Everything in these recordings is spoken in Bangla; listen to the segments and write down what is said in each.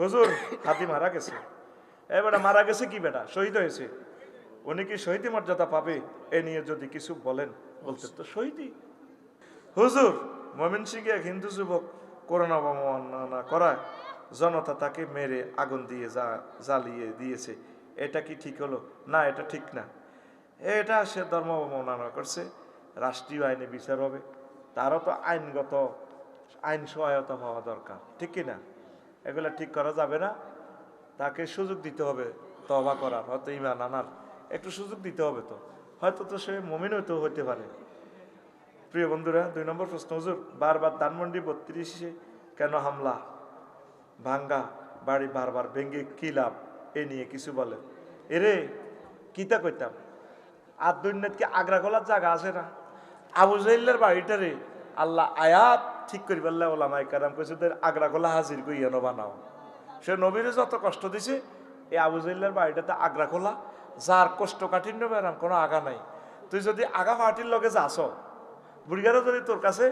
হুজুর, হাতি মারা গেছে। এ বেটা মারা গেছে কি বেটা? শহীদ হয়েছে। উনি কি শহীদি মর্যাদা পাবে? এ নিয়ে যদি কিছু বলেন, বলতে তো শহীদই। হুজুর, মমিন সিংহে এক হিন্দু যুবক করোনা অবমাননা করায় জনতা তাকে মেরে আগুন দিয়ে যা জ্বালিয়ে দিয়েছে। এটা কি ঠিক হলো? না, এটা ঠিক না। এটা সে ধর্ম অবমাননা করছে। রাষ্ট্রীয় আইনে বিচার হবে। তারও তো আইনগত, আইন সহায়তা পাওয়া দরকার। ঠিক কি না? এগুলো ঠিক করা যাবে না। তাকে সুযোগ দিতে হবে তবা করার, হয়তো ইমান আনার। একটু সুযোগ দিতে হবে তো। হয়তো তো সে মমিন হইতেও হইতে পারে। প্রিয় বন্ধুরা, দুই নম্বর প্রশ্ন, হুজুর, বারবার ধানমন্ডি বত্রিশে কেন হামলা? ভাঙ্গা, বাড়ি বারবার ভেঙ্গে কি লাভ? এ নিয়ে কিছু বলে। এরে কিতা কইতাম? আর দুর্নীত কি আগ্রা খোলার জায়গা আছে না? আবু জাইল্লার বাড়িটারে আল্লাহ আয়াত ঠিক করি বললে ওলামাই কারাম কইছে আগ্রা খোলা হাজির কইয়া নো বানাও? সে নবীরে যত কষ্ট দিছে এই আবু জাইল্লার বাড়িটাতে আগ্রা খোলা যার কষ্ট কাঠিন্য বেড়াম কোনো আগা নাই। তুই যদি আগা পার্টির লগে যাস বুড়িগারা যদি তোর কাছে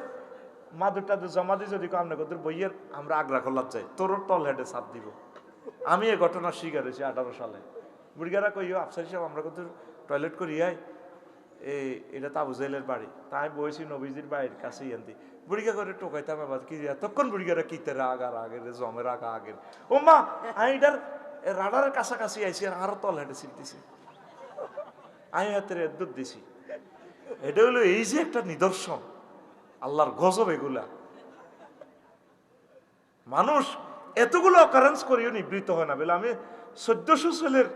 মাদুর টাদুর জমা দিয়ে যদি কামনে তোর বইয়ের, আমরা আগ্রা খোলার চাই তোর তল হেডে চাপ দিব। আমি এই ঘটনার শিকার হয়েছি আঠারো সালে। বুড়িগারা কইও, আফসার সাহেব, আমরা কত টয়লেট করি আই এই, এটা তো আবু জাইলের বাড়ি তাই বইছি নবীজির বাড়ির কাছে ইয়ান্তি। বুড়িগা করে টোকাইতাম আবার কি তখন বুড়িগারা কিতে রাগ আর আগের জমের আগা আগের। ও মা আমি এটার রাডারের কাছাকাছি আইছি আর আরও তল হেঁটে ছিলতেছি আমি হাতের এদ্দুর দিছি। এটা হলো এই যে একটা নিদর্শন। আল্লাহর গজব এগুলা। মানুষ এতগুলো অকারেন্স করিও নিবৃত্ত হয় না। বলে, আমি চোদ্দশো ছেলের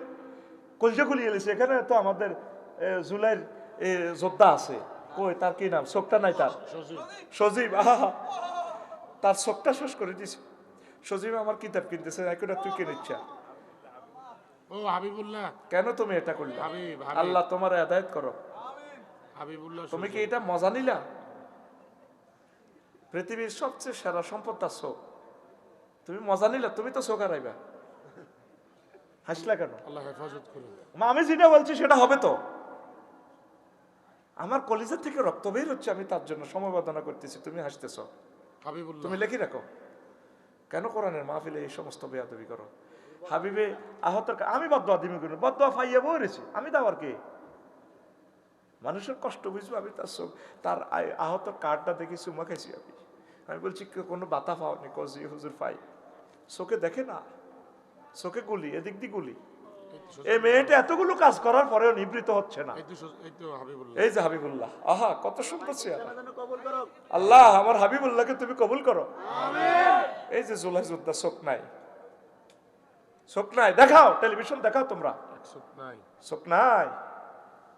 কলজা গুলি এলেছি এখানে তো আমাদের জুলাইয়ের যোদ্ধা আছে। কই তার কি নাম? শোকটা নাই তার? সজীব। আহা তার চোখটা শেষ করে দিছে। সজীব আমার কিতাব কিনতেছে একটা তুই কিনিচ্ছা ও হাবিবুল্লাহ। কেন তুমি এটা করলে। আল্লাহ তোমার আদায়ত করো। হাবিবুল্লাহ তুমি কি এটা মজা নিলা? পৃথিবীর সবচেয়ে সেরা সম্পদ তার চোখ। তুমি মজা নিলা তুমি তো চোখ হারাইবা। হাসলা কেন? আল্লাহ হেফাজত করুন। আমি যেটা বলছি সেটা হবে তো। আমার কলিজার থেকে রক্ত বের হচ্ছে আমি তার জন্য সমবেদনা করতেছি তুমি হাসতেছ। তুমি লেখি রাখো। কেন কোরআনের মাহফিলে এই সমস্ত বেয়াদবি করো? হাবিবে আহতর কা- আমি বদয়া দিমি করি বদয়া ফাইয়া বইরেছি। আমি দাবার কে? মানুষের কষ্ট বুঝব আমি তার সব তার আহত কার্ডটা দেখি চুমা খাইছি আমি। আমি বলছি "কে- কোনো বাতা পাওনি কজি হুজুর পাই চোখে দেখে না? চোখে গুলি এদিক দিয়ে গুলি। এই মেয়েটা এতগুলো কাজ করার পরেও নিবৃত হচ্ছে না। এই তো সো- এই তো হাবিবুল্লাহ। এই যে হাবিবুল্লাহ। আহা কত সুন্দর আল্লাহ আমার হাবিবুল্লাহকে তুমি কবুল করো। এই যে জুলাই যোদ্ধা চোখ নাই। চোখ নাই। দেখাও টেলিভিশন দেখাও তোমরা। নাই। চোখ নাই।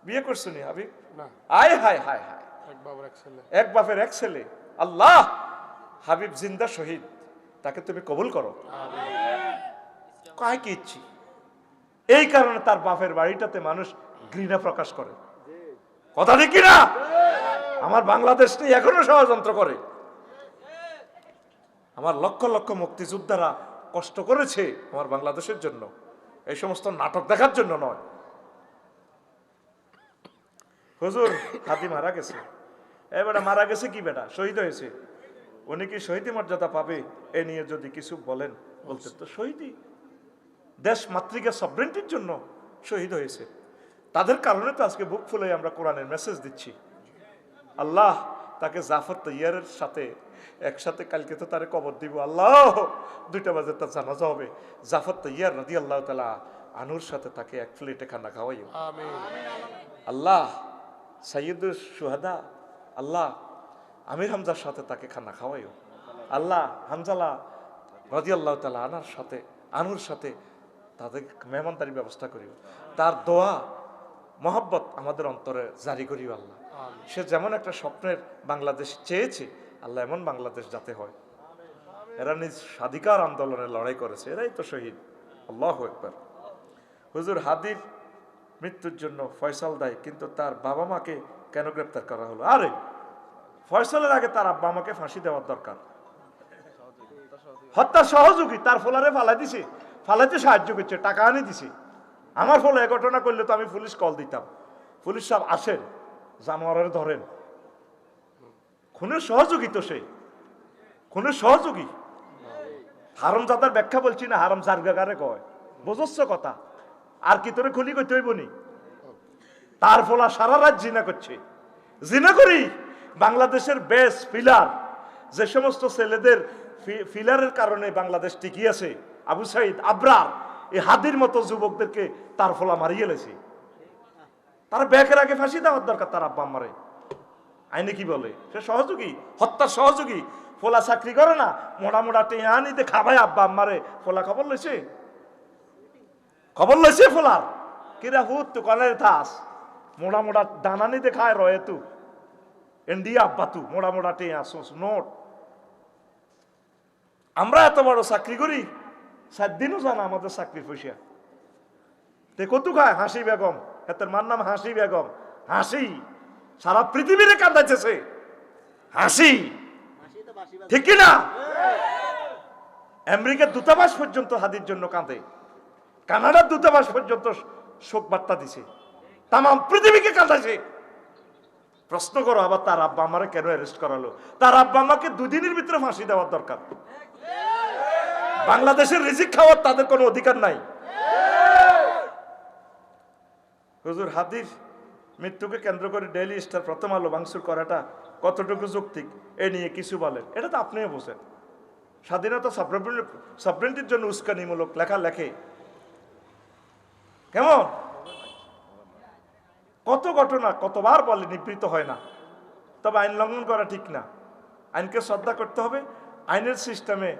বিয়ে করছ নি হাবিব? আয় হায় হায় হায়। এক বাবার এক ছেলে। বাপের এক ছেলে। আল্লাহ হাবিব জিন্দা শহীদ। তাকে তুমি কবুল করো। কায় কি ইচ্ছি? এই কারণে তার বাপের বাড়িটাতে মানুষ ঘৃণা প্রকাশ করে। কথা ঠিক না আমার বাংলাদেশ নিয়ে এখনও ষড়যন্ত্র করে। আমার লক্ষ লক্ষ মুক্তিযোদ্ধারা কষ্ট করেছে আমার বাংলাদেশের জন্য। এই সমস্ত নাটক দেখার জন্য নয়। হুজুর হাতি মারা গেছে। এ বেটা মারা গেছে কি বেটা? শহীদ হয়েছে। উনি কি শহীদ মর্যাদা পাবে? এ নিয়ে যদি কিছু বলেন বলতে তো শহীদই দেশ মাতৃকা সবরেন্টির জন্য শহীদ হয়েছে। তাদের কারণে তো আজকে বুক ফুলে আমরা কোরআনের মেসেজ দিচ্ছি। আল্লাহ তাকে জাফর তৈয়ারের সাথে একসাথে কালকে তো তারে কবর দিব। আল্লাহ দুইটা বাজে তার জানাজা হবে। জাফর তৈয়ার রাদি আল্লাহ তালা আনুর সাথে তাকে এক প্লেটে খানা খাওয়াইও। আমিন। আল্লাহ সৈয়দুল সুহাদা আল্লাহ আমির হামজার সাথে তাকে খানা খাওয়াইও। আল্লাহ হামজালা রাজি আল্লাহ তালা আনার সাথে আনুর সাথে তাদের মেহমানদারির ব্যবস্থা করিও। তার দোয়া মহব্বত আমাদের অন্তরে জারি করিও আল্লাহ। সে যেমন একটা স্বপ্নের বাংলাদেশ চেয়েছে আল্লাহ এমন বাংলাদেশ যাতে হয়। এরা নিজ স্বাধিকার আন্দোলনে লড়াই করেছে এরাই তো শহীদ। আল্লাহ একবার হুজুর হাদির মৃত্যুর জন্য ফয়সাল দেয় কিন্তু তার বাবা মাকে কেন গ্রেপ্তার করা হলো? আরে ফয়সালের আগে তার আব্বা আমাকে ফাঁসি দেওয়ার দরকার। হত্যার সহযোগী তার ফলারে ফালাই দিছে। ফালাইতে সাহায্য করছে, টাকা আনি দিছে। আমার ফলে এ ঘটনা করলে তো আমি পুলিশ কল দিতাম। পুলিশ সব আসেন, জানোয়ারের ধরেন। খুনের সহযোগী তো সেই খুনের সহযোগী। হারম জাদার ব্যাখ্যা বলছি না, হারম জারগাগারে কয়। বুঝচ্ছ কথা। আর কি তোরে খুলি করতে হইব নি? তার ফলা সারা রাত জিনা করছে। জিনা করি বাংলাদেশের বেস ফিলার যে সমস্ত ছেলেদের ফিলারের কারণে বাংলাদেশ টিকি আছে আবু সাইদ, আবরার, এই হাদির মতো যুবকদেরকে তার ফলা মারিয়ে লেছে। তারা ব্যাকের আগে ফাঁসি দেওয়ার দরকার, তার আব্বা মারে আইনে কি বলে? সে সহযোগী, হত্যার সহযোগী। ফোলা চাকরি করে না, মোড়া মোড়া টেয়া নিতে খাবাই আব্বা আম্মারে। ফোলা খবর লইছে? খবর লইছে ফোলার? কিরা হুত, তু কনের থাস? মোড়া মোড়া দানা নিতে খায় রয়ে তু। এন্ডিয়া আব্বা তু, মোড়া মোড়া টেয়া সোস নোট। আমরা এত বড় চাকরি করি সাত দিনও জানা আমাদের চাকরি পয়সা। তে কত খায়? হাসি বেগম। এতের মার নাম হাসি বেগম। হাসি। সারা পৃথিবীরে কান্দাইতেছে। হাসি। ঠিক না? আমেরিকার দূতাবাস পর্যন্ত হাদির জন্য কাঁদে। কানাডার দূতাবাস পর্যন্ত শোক বার্তা দিছে। তাম পৃথিবীকে কাঁদাইছে। প্রশ্ন করো, আবার তার আব্বা আমারে কেন অ্যারেস্ট করালো? তার আব্বা আমাকে দুদিনের ভিতরে ফাঁসি দেওয়ার দরকার। বাংলাদেশের রিজিক খাওয়ার তাদের কোনো অধিকার নাই। হুজুর হাদির মৃত্যুকে কেন্দ্র করে ডেইলি স্টার প্রথম আলো ভাঙচুর করাটা কতটুকু যৌক্তিক, এ নিয়ে কিছু বলেন। এটা তো আপনিও বোঝেন। স্বাধীনতা সাবরেন্টির জন্য উস্কানিমূলক লেখা লেখে। কেমন? কত ঘটনা কতবার বলে নিবৃত হয় না। তবে আইন লঙ্ঘন করা ঠিক না। আইনকে শ্রদ্ধা করতে হবে। আইনের সিস্টেমে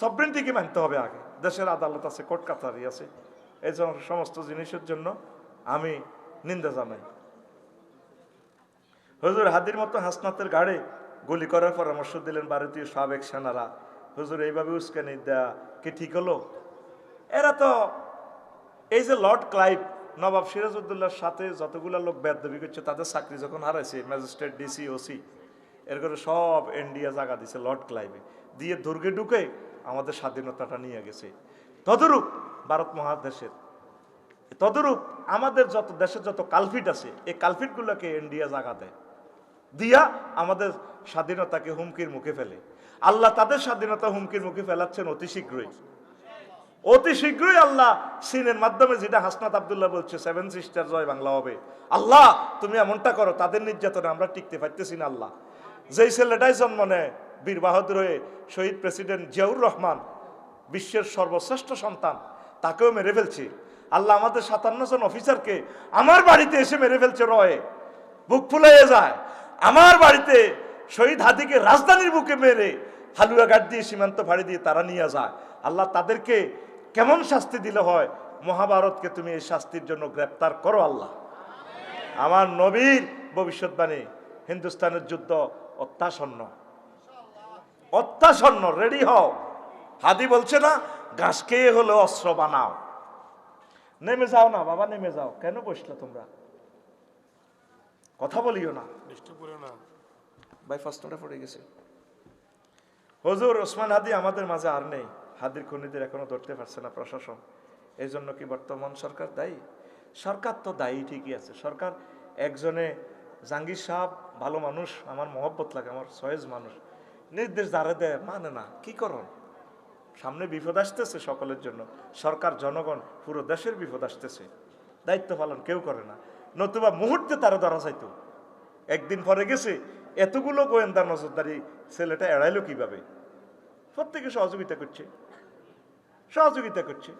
সবরেন্টিকে মানতে হবে আগে? দেশের আদালত আছে, কোর্ট কাছারি আছে। এই সমস্ত জিনিসের জন্য আমি নিন্দা জানাই। হুজুর হাদির মতো হাসনাতের গাড়ে গুলি করার পরামর্শ দিলেন ভারতীয় সাবেক সেনারা। হুজুর, এইভাবে উস্কানি দেয়া কি ঠিক হলো? এরা তো এই যে লর্ড ক্লাইভ, নবাব সিরাজউদ্দৌলার সাথে যতগুলো লোক বেদবি করছে, তাদের চাকরি যখন হারাইছে, ম্যাজিস্ট্রেট, ডিসি, ওসি, এর করে সব ইন্ডিয়া জায়গা দিছে লর্ড ক্লাইভে। দিয়ে দুর্গে ঢুকে আমাদের স্বাধীনতাটা নিয়ে গেছে। তদরূপ ভারত মহাদেশের, তদরূপ আমাদের যত, দেশের যত কালফিট আছে, এই কালফিটগুলোকে ইন্ডিয়া জায়গা দেয়। দিয়া আমাদের স্বাধীনতাকে হুমকির মুখে ফেলে। আল্লাহ তাদের স্বাধীনতা হুমকির মুখে ফেলাচ্ছেন অতি শীঘ্রই। অতি শীঘ্রই আল্লাহ সিনের মাধ্যমে যেটা হাসনাত আবদুল্লাহ বলছে সেভেন সিস্টার জয় বাংলা হবে। আল্লাহ, তুমি এমনটা করো, তাদের নির্যাতনে আমরা টিকতে পারতেছি না আল্লাহ। যেই ছেলেটাই জন্ম নেয় বীর বাহাদুর হয়ে শহীদ প্রেসিডেন্ট জিয়াউর রহমান বিশ্বের সর্বশ্রেষ্ঠ সন্তান, তাকেও মেরে ফেলছে। আল্লাহ আমাদের সাতান্ন জন অফিসারকে আমার বাড়িতে এসে মেরে ফেলছে রয়ে। বুক ফুলাইয়ে যায়। আমার বাড়িতে শহীদ হাদিকে রাজধানীর বুকে মেরে হালুয়া গাড় দিয়ে সীমান্ত ফাড়ি দিয়ে তারা নিয়ে যায়। আল্লাহ তাদেরকে কেমন শাস্তি দিলে হয়? মহাভারতকে তুমি এই শাস্তির জন্য গ্রেপ্তার করো আল্লাহ। আমার নবীর ভবিষ্যৎবাণী হিন্দুস্তানের যুদ্ধ অত্যাসন্ন অত্যাসন্ন রেডি হও। হাদি বলছে না ঘাস খেয়ে হলে অস্ত্র বানাও। নেমে যাও না বাবা নেমে যাও। কেন বসলে তোমরা? কথা বলিও না। ভাই ফার্স্টটা পড়ে গেছে। হজুর ওসমান হাদি আমাদের মাঝে আর নেই। হাদির খুনিদের এখনও ধরতে পারছে না প্রশাসন। এই জন্য কি বর্তমান সরকার দায়ী? সরকার তো দায়ী ঠিকই আছে। সরকার একজনে জাহাঙ্গীর সাহেব ভালো মানুষ আমার মহব্বত লাগে আমার সয়েজ মানুষ। নির্দেশ দাঁড়ে দেয় মানে না, কি করন? সামনে বিপদ আসতেছে সকলের জন্য। সরকার, জনগণ, পুরো দেশের বিপদ আসতেছে। দায়িত্ব পালন কেউ করে না। নতুবা মুহূর্তে তারা ধরা যাইতো। একদিন পরে গেছে, এতগুলো গোয়েন্দা নজরদারি ছেলেটা এড়াইলো কীভাবে? প্রত্যেকে সহযোগিতা করছে। সহযোগিতা করছে।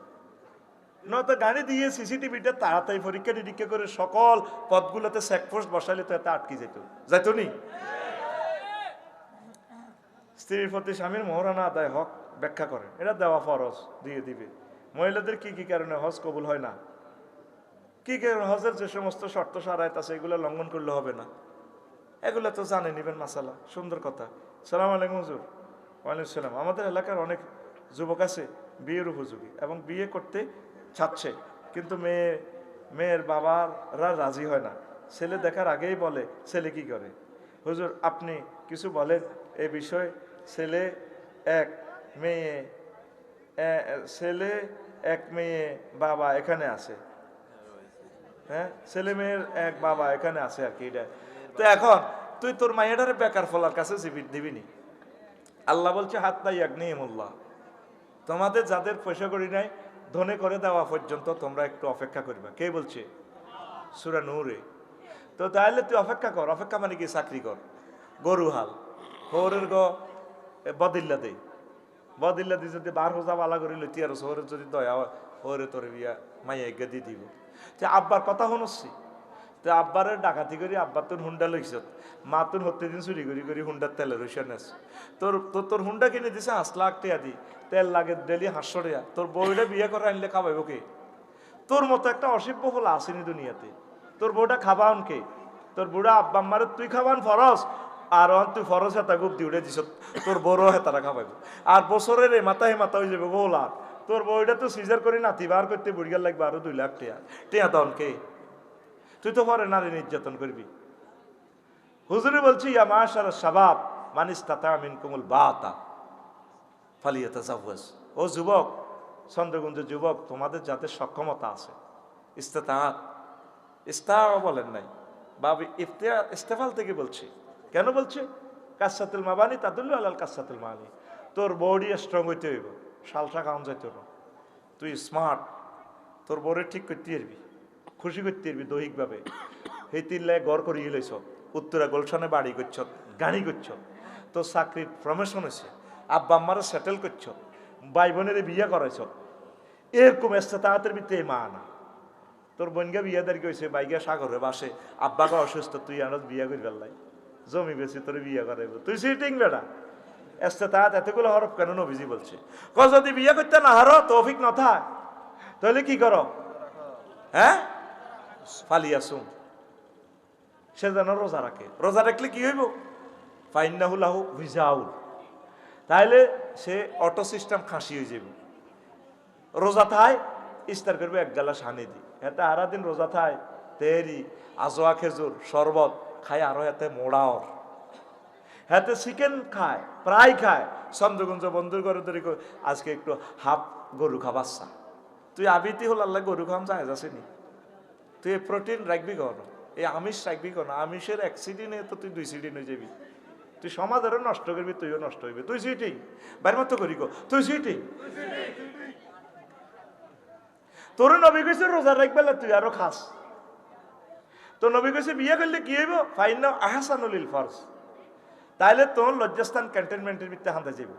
নয়তো গাড়ি দিয়ে সিসিটিভিটা তাড়াতাড়ি পরীক্ষা নিরীক্ষা করে সকল পথগুলোতে চেকপোস্ট বসাইলে তো এত আটকে যেত। যাইতো নি? স্ত্রীর প্রতি স্বামীর মহারানা আদায় হক ব্যাখ্যা করেন। এটা দেওয়া ফরজ, দিয়ে দিবে। মহিলাদের কি কি কারণে হজ কবুল হয় না? কি কারণে হজের যে সমস্ত শর্ত সারায়ত আছে এগুলো লঙ্ঘন করলে হবে না? এগুলো তো জানে, নিবেন মাসালা। সুন্দর কথা। সালাম আলাইকুম, হুজুর। ওয়ালাইকুম সালাম। আমাদের এলাকার অনেক যুবক আছে, বিয়ের উপযোগী এবং বিয়ে করতে চাচ্ছে। কিন্তু মেয়ে, মেয়ের বাবারা রাজি হয় না। ছেলে দেখার আগেই বলে, ছেলে কি করে? হুজুর, আপনি কিছু বলেন এ বিষয়ে? ছেলে এক, মেয়ে ছেলে এক, মেয়ে, বাবা এখানে আছে। হ্যাঁ? ছেলে, মেয়ের এক, বাবা এখানে আছে আর কি, এটা। তো এখন, তুই তোর মায়েরারে বেকার ফলার কাছে দিবি নি আল্লাহ বলছে হাত নাই এক নেই মোল্লা তোমাদের যাদের পয়সা করি নাই, ধনে করে দেওয়া পর্যন্ত তোমরা একটু অপেক্ষা করবে। কে বলছে? সুরা নূরে। তো তাহলে তুই অপেক্ষা কর। অপেক্ষা মানে কি? চাকরি কর। গরু হাল। হরের গ বদিল্লা দে বদিল্লা দি যদি বার হোজা বালা করি লইতি আর শহরের যদি দয়া হরে তোর বিয়া মাইয়া এগিয়ে দিয়ে দিব। যে আব্বার কথা শুনছি তো আব্বারের ডাকাতি করি আব্বার তোর হুন্ডা লইছত মা তোর হতে দিন চুরি করি করি হুন্ডার তেলের রইস নেস তোর তোর তোর হুন্ডা কিনে দিছে হাঁস লাখ টিয়া দি। তেল লাগে ডেলি হাঁসশো টিয়া। তোর বউটা বিয়ে করে আনলে খাবাইব কে? তোর মতো একটা অসিব্য ফল আসেনি দুনিয়াতে? তোর বউটা খাবান কে? তোর বুড়া আব্বা আম্মারে তুই খাবান ফরস আর অন তুই ফরস হেতা গুপ দি উঠে দিছ তোর বড় হেতারা খাবাইব আর বছরের এই মাথা হে মাথা হয়ে যাবে গোলা তোর বউটা তো সিজার করে নাতি বার করতে বুড়িয়ার লাগবে আরও দুই লাখ টিয়া। টিয়া তখন কে? তুই তো পরে নারী নির্যাতন করবি হুজুরে বলছি, ইয়া মাশার শাবাব মানিস তাতা মিন কুমুল বাতা। ফালিয়াতা জাওয়াজ ও যুবক, চন্দ্রগুঞ্জ যুবক, তোমাদের যাতে সক্ষমতা আছে। ইস্তেতাহাত ইস্তাও বলেন নাই। বাবি ইফতিয়া ইস্তেফাল থেকে বলছি। কেন বলছে? কাসাতুল মাবানি তাদুল্লু আলাল কাসাতুল মানি তোর বডি স্ট্রং হইতে হইব, শালটা কাম যাইতে না তুই স্মার্ট তোর বউরে ঠিক করতে পারবি, খুশি করতে পারবি দৈহিকভাবে। সেই তিল্লায় গড় করিয়ে লইছ, উত্তরা গোলশনে বাড়ি করছ, গাড়ি করছ, তোর চাকরির প্রমোশন হয়েছে আব্বা আম্মারে সেটেল করছ, ভাই বোনের বিয়ে করাইছ। এরকম এসছে তাড়াতাড়ি ভিতরে মা না। তোর বোনকে বিয়ে দেরি কইছে বাইকে সাগরে বাসে, আব্বাকে অসুস্থ, তুই আনত বিয়ে করি ফেললাই জমি বেশি তোর বিয়ে করাইব। তুই সিটিং বেটা এসছে তাত এতগুলো হরফ কেন নবীজি বলছে? ক যদি বিয়ে করতে না হারো, তৌফিক না থাক। তাহলে কি করো? হ্যাঁ? ফালিয়া শুন সে যেন রোজা রাখে। রোজা রাখলে কি হইব? ফাইন্নাহুলাহু ভিজাউল তাইলে সে অটো সিস্টেম খাসি হয়ে যাবে রোজা থায়, ইস্তার করবে এক গালা সানি দি। এতে আরা দিন রোজা থায়। তেরি, আজোয়া খেজুর, শরবত খায় আরও এতে মোড়াওর। হাতে চিকেন খায়, প্রায় খায়। চন্দ্রগঞ্জ বন্ধুর ঘরে ধরে আজকে একটু হাফ গরু খাবাচ্ছা তুই আবিতি হল আল্লাহ গরু খাম যায় যাসেনি তুই প্রোটিন রাখবি কন? এই আমিষ রাখবি কন? আমিষের এক সিডি নিয়ে তো তুই দুই সিডি নিয়ে যাবি। তুই সমাজেরও নষ্ট করবি, তুইও নষ্ট হইবি। তুই সিটিং। বাইর মতো করি গো তুই সিটিং। তোর নবী কইছে, রোজা রাখবে তুই আরও খাস। তো নবী কইছে, বিয়ে করলে কি হইব? ফাইন না আহসানুল ফার্স। তাইলে তোর লজ্জাস্থান ক্যান্টনমেন্টের ভিত্তে হাঁদা যাব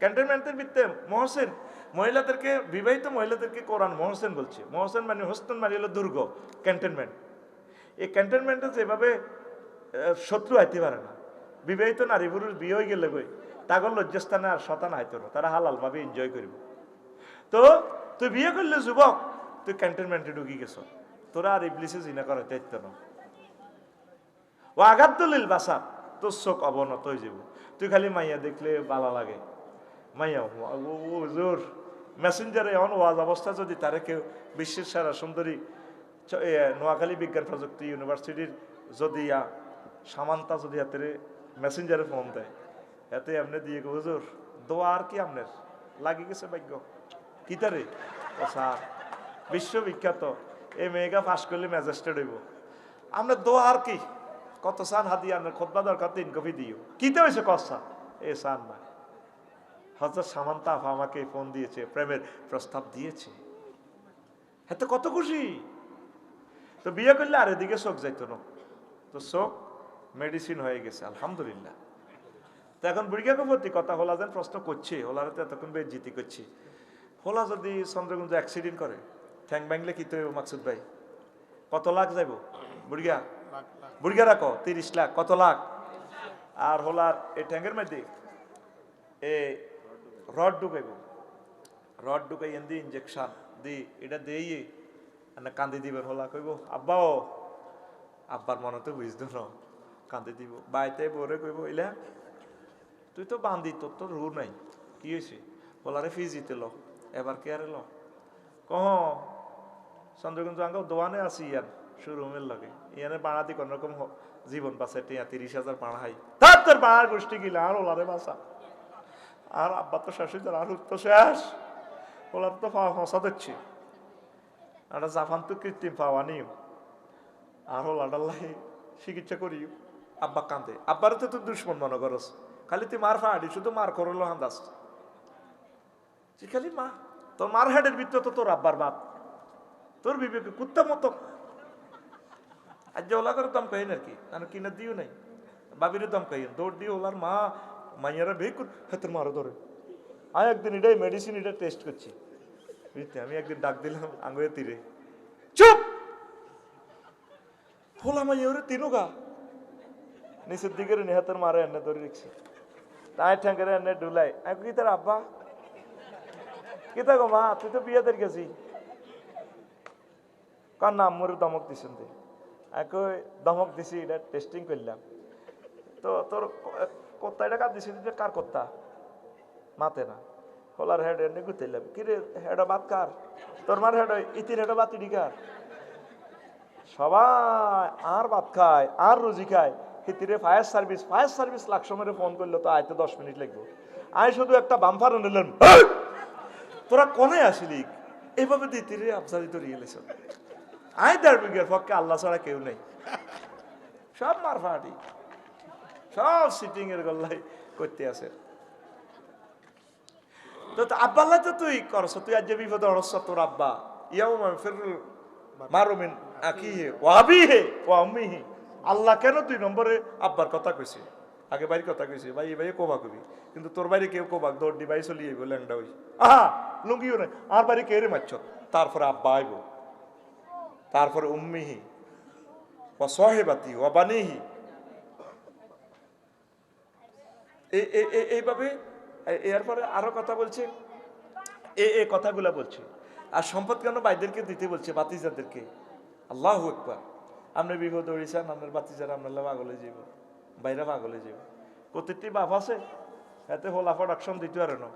ক্যান্টনমেন্টের ভিত্তে মহসেন, মহিলাদেরকে, বিবাহিত মহিলাদেরকে কোরআন মহসেন বলছে। মহসেন মানে হোস্টন মানে হলো দুর্গ, ক্যান্টনমেন্ট। এই ক্যান্টনমেন্টে যেভাবে শত্রু আইতে পারে না। বিবাহিত নারী পুরুষ বিয়ে হয়ে গেলে গই তাগর লজ্জাস্থানে আর শতান আইতো না। তারা হালাল ভাবে এনজয় করবে। তো, তুই বিয়ে করলে যুবক, তুই ক্যান্টনমেন্টে ঢুকি গেছ। তোরা আর ইবলিসে জিনা করার দায়িত্ব না। ও আঘাত দলিল বাসা তোর চোখ অবনত হয়ে যাব। তুই খালি মাইয়া দেখলে বালা লাগে। মাইয়া ও জোর মেসেঞ্জারে এমন ওয়াজ অবস্থা যদি তারে কেউ বিশ্বের সেরা সুন্দরী নোয়াখালী বিজ্ঞান প্রযুক্তি ইউনিভার্সিটির যদি সামান্তা যদি হাতে মেসেঞ্জারে ফোন দেয়, এতে এমনি দিয়ে হুজুর, দোয়া আর কি আপনার লাগি গেছে ভাগ্য? কি তারে? ও স্যার, বিশ্ববিখ্যাত এই মেয়েগা পাশ করলে ম্যাজিস্ট্রেট হইব। আমরা দোয়া আর কি? কত সান হাতি আপনার খোদবা দরকার তিন কপি দিও। কিতে হয়েছে কসা এ সান না। হজরত সামান্তা আপা আমাকে ফোন দিয়েছে, প্রেমের প্রস্তাব দিয়েছে। হ্যাঁ তো কত খুশি। তো বিয়ে করলে আর এদিকে শোক যাইতো না। তো শোক মেডিসিন হয়ে গেছে, আলহামদুলিল্লাহ। তো এখন বুড়িকা প্রতি কথা হোলা যেন প্রশ্ন করছে, হোলার তো এতক্ষণ বেশ জিতি করছে। হোলা যদি চন্দ্রগুঞ্জ অ্যাক্সিডেন্ট করে ঠ্যাং ভাঙলে কি তো হইব মাকসুদ ভাই? কত লাখ যাইব? বুড়িয়া বুড়িয়া রাখো তিরিশ লাখ কত লাখ? আর হোলার এই ট্যাঙ্কের মধ্যে এ রড ঢুকাইব। রড ঢুকাই এন দি ইঞ্জেকশন দি এটা দেই না কান্দি দিবেন হোলা কইব আব্বাও আব্বার মনে তো বুঝতো না কান্দি দিব। বাইতে বরে কইব ইলা তুই তো বান্ধি তোর তো রু নাই কি হয়েছে হোলারে ফিজিতে ল এবার কে আরে ল কহ চন্দ্রগঞ্জ আঙ্গ দোয়ানে আছি ইয়ার শোরুমের লগে। ইয়ানে বাড়াতি কোন রকম জীবন বাঁচে টিয়া তিরিশ হাজার বাড়াই তার তোর বাড়ার গোষ্ঠী গিলা আর ওলারে বাসা আর আব্বা তো শেষ হয়ে আর তো শেষ। ওলার তো ফসা দিচ্ছে আর জাপান তো কৃত্রিম পাওয়া নিও আর ওলাডাল্লাহি চিকিৎসা করি আব্বা কান্দে। আব্বার তো তুই দুশ্মন মনে করস খালি তুই মার ফাড়ি শুধু মার করল হান্দাস খালি মা তোর মার হেডের ভিতরে তো তোর আব্বার বাপ। তোর বিবেকে কুত্তা মতো। আজ যে ওলা করে দম কহেন আর কি? আমি কিনে দিও নাই। বাবিরে দম কহেন দৌড় দিয়ে ওলার মা, মাইয়ারা বে কর। হ্যাঁ তোর মারো ধরে। আমি একদিন এটাই মেডিসিন এটা টেস্ট করছি। বুঝতে, আমি একদিন ডাক দিলাম আঙুয়ে তীরে। চুপ! হোলা মাইয়া ওরে তিনু গা। নিচের দিকে নেহাতের মারে এনে ধরে রেখছি। তাই ঠ্যাঙ্কের এনে ডুলাই আমি কি তার আব্বা? কি গো মা? তুই তো বিয়ে দের গেছি। কার নাম মোর দমক দিছেন তুই এক দমক দিছি, এটা টেস্টিং করলাম। তো তোর কত্তা এটা কার দিছি কার কত্তা মাতে না। হলার হেড এনে গুতাইলাম। কি রে হেড বাত কার? তোর মার হেড ইতির হেড ইডি কার? সবাই আর ভাত খায়, আর রুজি খায়। হিতিরে ফায়ার সার্ভিস ফায়ার সার্ভিস লাখ সময় ফোন করলে, তো আইতে দশ মিনিট লাগবে। আই শুধু একটা বাম্পার নিলাম তোরা কনে আসিলি? এভাবে দিতি রে আফসারি দেড় বিঘের পক্ষে আল্লাহ ছাড়া কেউ নেই। সব মার ফাটি সব সিটিং এর গল্লাই করতে আছে। তো তো তুই করছ তুই আজ যে বিপদ তোর আব্বা। ইয়াও ফিরুল মারুমিন আম্মিহি। আল্লাহ কেন দুই নম্বরে আব্বার কথা কইছে? আগে বাড়ির কথা কইছে, ভাই, এই ভাই কোবা কবি। কিন্তু তোর বাড়ি কেউ কোবাক দৌড় দি, ভাই চলি আইব, ল্যাংডা হই। আহা, লুঙ্গিও নাই। আর বাড়ি কে রে মারছ? তারপরে আব্বা আইব। তারপরে উম্মিহি ও সহেবাতি ও বানিহি। এই এই- এই- এইভাবে এরপরে আরও কথা বলছে। এ এ কথাগুলা বলছে। আর সম্পদ কেন ভাইদেরকে দিতে বলছে? বাতিজাদেরকে আল্লাহ একবার আপনি বিপদ হয়েছেন আপনার বাতিজারা আপনার পাগলে যাব বাইরে পাগলে যাব প্রত্যেকটি বাপ আছে, এতে হোলা প্রোডাকশন দিতে পারে না।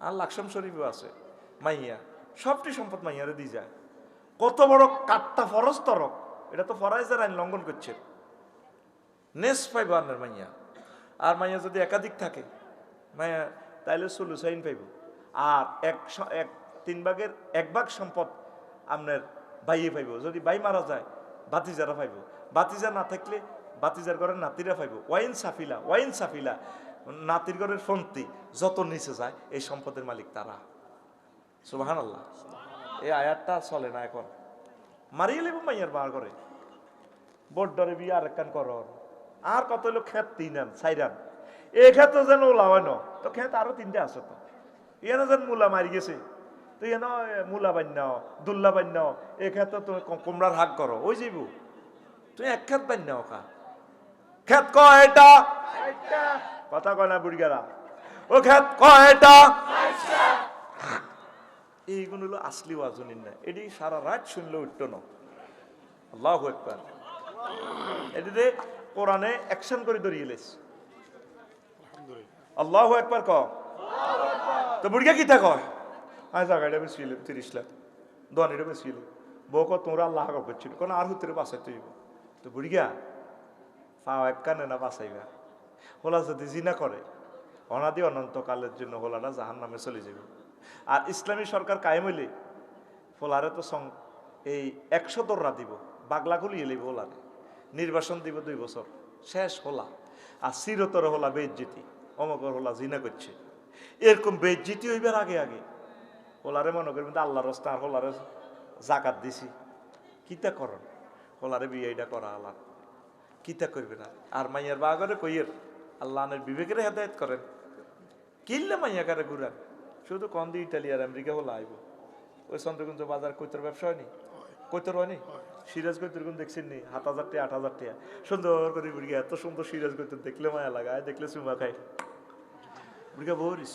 আর লাকসাম শরীফও আছে, মাইয়া। সবটি সম্পদ মাইয়ারে দিয়ে যায়। কত বড় কাটটা ফরজ তরক এটা তো ফরাইজের আইন লঙ্ঘন করছে। নেস পাইব মাইয়া। আর মাইয়া যদি একাধিক থাকে, মাইয়া তাইলে সুলুসাইন পাইব। আর এক এক, তিন ভাগের এক ভাগ সম্পদ আপনার বাইয়ে পাইব। যদি বাই মারা যায় বাতিজারা পাইব। বাতিজা না থাকলে বাতিজার ঘরের নাতিরা পাইব। ওয়াইন সাফিলা ওয়াইন সাফিলা। নাতির ঘরের ফন্তি যত নিচে যায়, এই সম্পদের মালিক তারা। সুবাহান আল্লাহ এই আয়াতটা চলে না এখন। মারিয়ে লেব মাইয়ার বার করে বড্ডরে বিয়ে আর একখান করর আর কত লোক খেত তিনান সাইরান এই ক্ষেত্রে যেন ওলা হয় ন তো খেত আরও তিনটে আছে তো। ইয়ানো যেন মূলা মারি গেছে তো ইয়ানো মূলা বান্য দুল্লা বান্য এই ক্ষেত্রে তুমি কম- কুমড়ার হাক করো ওই যাইব তুই এক ক্ষেত বান্য ওকা ক্ষেত কয়টা? কথা কয় না বুড়িগারা ও খেত ক কয়টা এইগুলো হলো আসলি ওয়াজনিন না। এটি সারা রাত শুনলে উঠতো না। আল্লাহ একবার এটিতে কোরআনে অ্যাকশন করে ধরিয়ে লেস। আল্লাহ একবার ক তো বুড়িয়া কিতা কয়? আয় জায়গাটা বেশি তিরিশ লাখ। দনিটা বেশি বউ কো তোমরা আল্লাহ হাগর করছিল কোন আর হুতের বাসাই তুইব তো বুড়িয়া পাও এক কানে না বাসাইবা হোলা যদি জিনা করে অনাদি অনন্তকালের জন্য হোলাটা জাহান নামে চলে যাবে আর ইসলামী সরকার কায়েম হইলে ফোলারে তো সং এই একশো দররা দিব, বাগলা গুলিয়ে লিব হোলারে নির্বাসন দিব দুই বছর, শেষ হোলা। আর চিরতর হোলা বেজ্জিতি অমকর হোলা জিনা করছে। এরকম বেজ্জিতি হইবার আগে আগে হোলারে মনে করবেন আল্লাহ রস্তা আর হোলারে জাকাত দিছি। কিতা করন হোলারে বিয়ে এটা করা আল্লাহ কিতা করবে না? আর মাইয়ার বাগরে কইয়ের, আল্লাহ বিবেকের হেদায়ত করেন। কিনলে মাইয়া কারে ঘুরান? শুধু কন্দি ইটালি আর আমেরিকা হলো আইব ওই চন্দ্রগঞ্জ বাজার কৈতর ব্যবসা হয়নি? কৈতর হয়নি? সিরাজ কৈতর কোন দেখছেন নি? সাত হাজার টাকা আট হাজার টাকা। সুন্দর করে বুড়িয়া এত সুন্দর সিরাজ কৈতর দেখলে মায়া লাগায় দেখলে চুমা খাই বুড়িয়া বরিস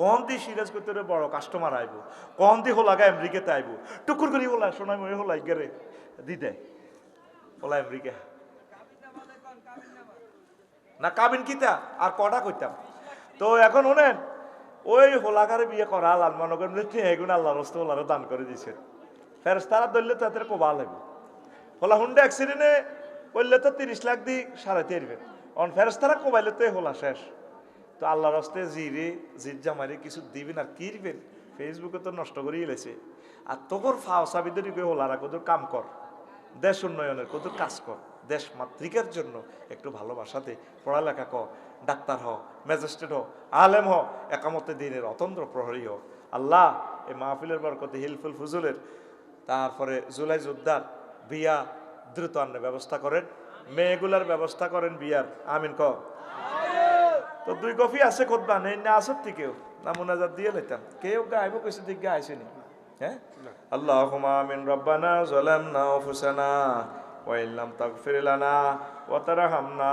কম দি সিরাজ কৈতরে বড় কাস্টমার আইব। কম দি হোলাগা আমেরিকাতে আইব। টুকুর করি হোলা সোনাই মই হোলাই গেরে দি দেয় হোলা আমেরিকা। না কাবিন কিতা? আর কটা করতাম তো এখন শোনেন ওই হোলাকারে বিয়ে করা লাল মনে করেন এগুন আল্লাহ রস্ত হোলারে দান করে দিছে। ফেরস্তারা ধরলে তো এদের কোবা লাগবে হোলা হুন্ডে অ্যাক্সিডেন্টে করলে তো তিরিশ লাখ দি সারাতে আসবে অন ফেরস্তারা কোবাইলে তো হোলা শেষ। তো আল্লাহ রস্তে জিরে জির জামারি কিছু দিবেন আর কি দিবেন ফেসবুকে তো নষ্ট করেই লেছে। আর তোর ফাও সাবিদের হোলারা কত কাম কর। দেশ উন্নয়নের কত কাজ কর। দেশ মাতৃকার জন্য একটু ভালোবাসাতে পড়ালেখা কর। ডাক্তার হ ম্যাজিস্ট্রেট হ আলেম হ একামতে দিনের অতন্ত্র প্রহরী হ আল্লাহ এই মাহফিলের বরকতে, হিলফুল ফুজুলের, তারপরে জুলাই যোদ্ধার বিয়া দ্রুত আন্নের ব্যবস্থা করেন। মেয়েগুলার ব্যবস্থা করেন বিয়ার, আমিন ক তো দুই কফি আছে খোদবা, নেই না আসত কেউ? না মোনাজাত দিয়ে লইতাম। কেউ গাইব, কইছে দিক গা আইসেনি। হ্যাঁ? আল্লাহুম্মা আমিন, রব্বানা যালামনা আনফুসানা, ওয়া ইল্লাম তাগফির লানা, ওয়া তারহামনা।